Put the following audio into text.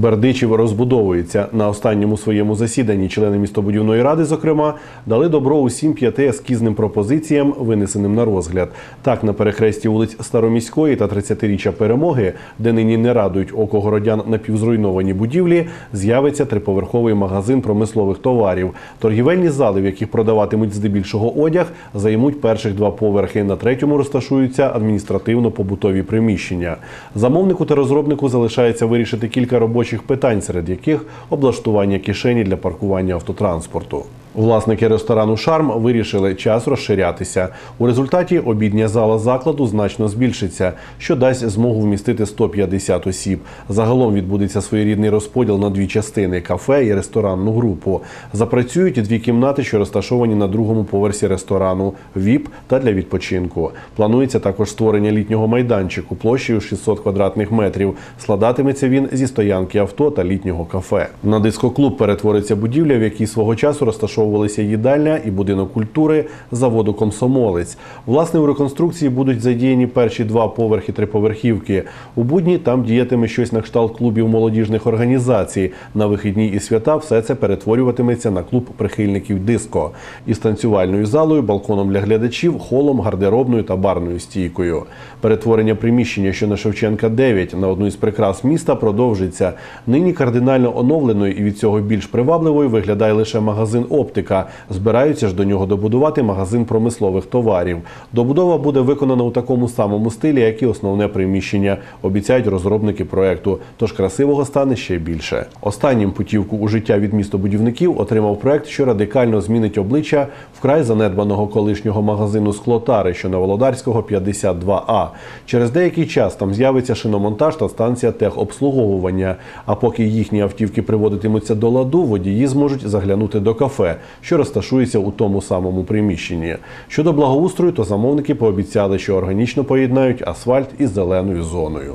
Бердичів розбудовується на останньому своєму засіданні. Члени містобудівної ради, зокрема, дали добро усім п'яти ескізним пропозиціям, винесеним на розгляд. Так, на перехресті вулиць Староміської та 30-річчя перемоги, де нині не радують око городян напівзруйновані будівлі, з'явиться триповерховий магазин промислових товарів. Торгівельні зали, в яких продаватимуть здебільшого одяг, займуть перших два поверхи. На третьому розташуються адміністративно-побутові приміщення. Замовнику та розробнику залишається вирішити кілька робочих питань, серед яких облаштування кишені для паркування автотранспорту. Власники ресторану Шарм вирішили час розширятися. У результаті обідня зала закладу значно збільшиться, що дасть змогу вмістити 150 осіб. Загалом відбудеться своєрідний розподіл на дві частини кафе і ресторанну групу. Запрацюють дві кімнати, що розташовані на другому поверсі ресторану ВІП та для відпочинку. Планується також створення літнього майданчику площею 600 квадратних метрів. Складатиметься він зі стоянки авто та літнього кафе. На дискоклуб перетвориться будівля, в якій свого часу розташовувалися їдальня і будинок культури заводу Комсомолець. Власне, у реконструкції будуть задіяні перші два поверхи триповерхівки. У будні там діятиме щось на кшталт клубів молодіжних організацій. На вихідні і свята все це перетворюватиметься на клуб прихильників диско із танцювальною залою, балконом для глядачів, холом, гардеробною та барною стійкою. Перетворення приміщення, що на Шевченка 9, на одну із прикрас міста, продовжиться. Нині кардинально оновленою і від цього більш привабливою виглядає лише магазин оптика. Збираються ж до нього добудувати магазин промислових товарів. Добудова буде виконана у такому самому стилі, як і основне приміщення. Обіцяють розробники проекту. Тож красивого стане ще більше. Останнім путівку у життя від містобудівників отримав проект, що радикально змінить обличчя вкрай занедбаного колишнього магазину Склотари, що на Володарського 52А. Через деякий час там з'явиться шиномонтаж та станція техобслуговування. А поки їхні автівки приводитимуться до ладу, водії зможуть заглянути до кафе, що розташується у тому самому приміщенні. Щодо благоустрою, то замовники пообіцяли, що органічно поєднають асфальт із зеленою зоною.